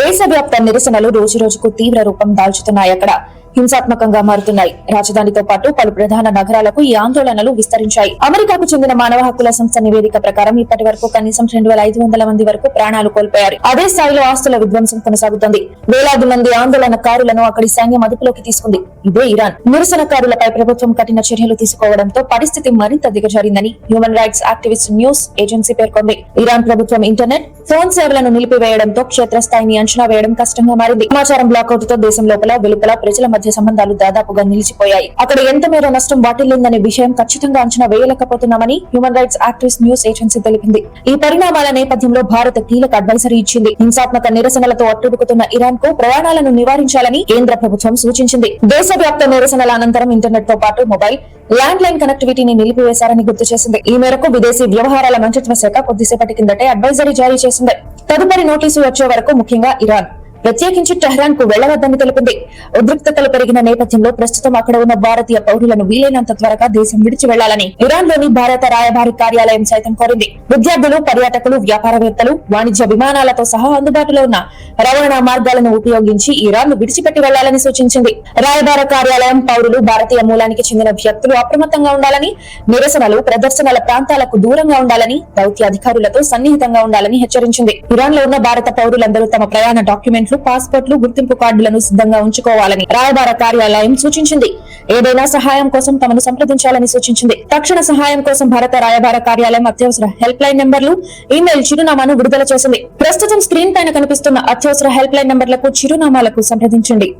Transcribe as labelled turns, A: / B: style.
A: దేశవ్యాప్త నిరసనలు రోజు రోజుకు తీవ్ర రూపం దాల్చుతున్నాయి అక్కడ. హింసాత్మకంగా మారుతున్నాయి. రాజధానితో పాటు పలు ప్రధాన నగరాలకు ఈ ఆందోళనలు విస్తరించాయి. అమెరికాకు చెందిన మానవ హక్కుల సంస్థ నివేదిక ప్రకారం ఇప్పటి వరకు కనీసం రెండు వేల ఐదు వందల మంది వరకు ప్రాణాలు కోల్పోయారు. అదే స్థాయిలో ఆస్తుల విధ్వంసం కొనసాగుతోంది. వేలాది మంది ఆందోళనకారులను అక్కడి సైన్యం అదుపులోకి తీసుకుంది. ఇదే ఇరాన్. నిరసనకారులపై ప్రభుత్వం కఠిన చర్యలు తీసుకోవడంతో పరిస్థితి మరింత దిగజారిందని human rights activist news agency పేర్కొంది. ఇరాన్ ప్రభుత్వం ఇంటర్నెట్ ఫోన్ సేవలను నిలిపివేయడంతో క్షేత్రస్థాయిని అంచనా వేయడం కష్టంగా మారింది. సమాచారం బ్లాకౌట్తో దేశం లోపల వెలుపల ప్రజల మధ్య సంబంధాలు దాదాపుగా నిలిచిపోయాయి. అక్కడ ఎంత మేర నష్టం వాటిల్లిందనే విషయం ఖచ్చితంగా అంచనా వేయలేకపోతున్నామని human rights activist news agency తెలిపింది. ఈ పరిణామాల నేపథ్యంలో భారత్ కీలక అడ్వైజరీ ఇచ్చింది. హింసాత్మక నిరసనలతో అట్టుడుకుతున్న ఇరాన్కు ప్రయాణాలను నివారించాలని కేంద్ర ప్రభుత్వం సూచించింది. దేశవ్యాప్త నిరసనల అనంతరం ఇంటర్నెట్తో పాటు మొబైల్ ల్యాండ్ లైన్ కనెక్టివిటీని నిలిపివేశారని గుర్తు చేసింది. ఈ మేరకు విదేశీ వ్యవహారాల మంత్రిత్వ శాఖ కొద్దిసేపటి కిందటే అడ్వైజరీ జారీ చేసింది. తదుపరి నోటీసు వచ్చే వరకు ముఖ్యంగా ఇరాన్. ప్రత్యేకించి టెహ్రాన్కు వెళ్ళవద్దని తెలిపింది. ఉద్రిక్తతలు పెరిగిన నేపథ్యంలో ప్రస్తుతం అక్కడ ఉన్న భారతీయ పౌరులను వీలైనంత త్వరగా దేశం విడిచి వెళ్ళాలని ఇరాన్లోని భారత రాయబారి కార్యాలయం సైతం కోరింది. విద్యార్థులు పర్యాటకులు వ్యాపారవేత్తలు వాణిజ్య విమానాలతో సహా అందుబాటులో ఉన్న రవాణా మార్గాలను ఉపయోగించి ఇరాన్ను విడిచిపెట్టి వెళ్ళాలని సూచించింది. రాయబార కార్యాలయం పౌరులు భారతీయ మూలానికి చెందిన వ్యక్తులు అప్రమత్తంగా ఉండాలని నిరసనలు ప్రదర్శనల ప్రాంతాలకు దూరంగా ఉండాలని దౌత్య అధికారులతో సన్నిహితంగా ఉండాలని హెచ్చరించింది. ఇరాన్లో ఉన్న భారత పౌరులందరూ తమ ప్రయాణ డాక్యుమెంట్లు పాస్పోర్ట్లు గుర్తింపు కార్డులను సిద్ధంగా ఉంచుకోవాలని రాయబార కార్యాలయం సూచించింది. ఏదైనా సహాయం కోసం తమను సంప్రదించాలని సూచించింది. తక్షణ సహాయం కోసం భారత రాయబార కార్యాలయం అత్యవసర హెల్ప్ లైన్ నెంబర్లు ఈమెయిల్ చిరునామాను విడుదల చేసింది. ప్రస్తుతం స్క్రీన్ పైన కనిపిస్తున్న అత్యవసర హెల్ప్ లైన్ నెంబర్లకు చిరునామాలకు సంప్రదించండి.